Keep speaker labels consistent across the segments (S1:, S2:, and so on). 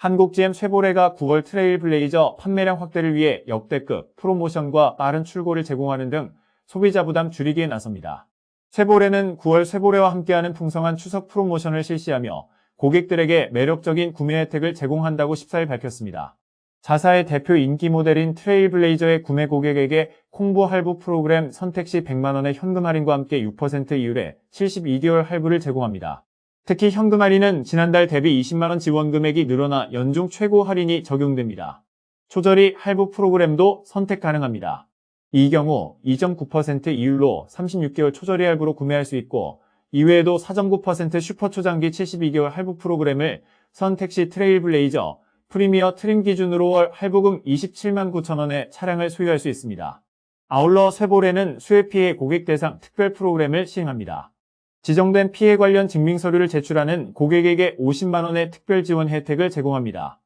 S1: 한국GM 쉐보레가 9월 트레일 블레이저 판매량 확대를 위해 역대급 프로모션과 빠른 출고를 제공하는 등 소비자 부담 줄이기에 나섭니다. 쉐보레는 9월 쉐보레와 함께하는 풍성한 추석 프로모션을 실시하며 고객들에게 매력적인 구매 혜택을 제공한다고 14일 밝혔습니다. 자사의 대표 인기 모델인 트레일블레이저의 구매 고객에게 콩보 할부 프로그램 선택 시 100만원의 현금 할인과 함께 6% 이율의 72개월 할부를 제공합니다. 특히 현금 할인은 지난달 대비 20만원 지원 금액이 늘어나 연중 최고 할인이 적용됩니다. 초절이 할부 프로그램도 선택 가능합니다. 이 경우 2.9% 이율로 36개월 초절이 할부로 구매할 수 있고 이외에도 4.9% 슈퍼 초장기 72개월 할부 프로그램을 선택 시 트레일블레이저 프리미어 트림 기준으로 월 할부금 27만 9천원의 차량을 소유할 수 있습니다. 아울러 쇠보레는 수해 피해 고객 대상 특별 프로그램을 시행합니다. 지정된 피해 관련 증명서류를 제출하는 고객에게 50만 원의 특별 지원 혜택을 제공합니다.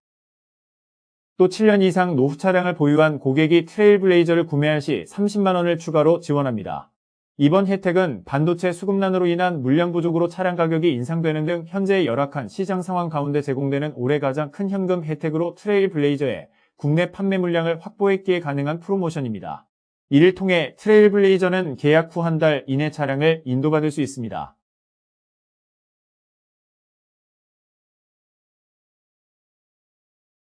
S1: 또 7년 이상 노후 차량을 보유한 고객이 트레일블레이저를 구매할 시 30만 원을 추가로 지원합니다. 이번 혜택은 반도체 수급난으로 인한 물량 부족으로 차량 가격이 인상되는 등 현재의 열악한 시장 상황 가운데 제공되는 올해 가장 큰 현금 혜택으로 트레일블레이저의 국내 판매 물량을 확보했기에 가능한 프로모션입니다. 이를 통해 트레일블레이저는 계약 후 한 달 이내 차량을 인도받을 수 있습니다.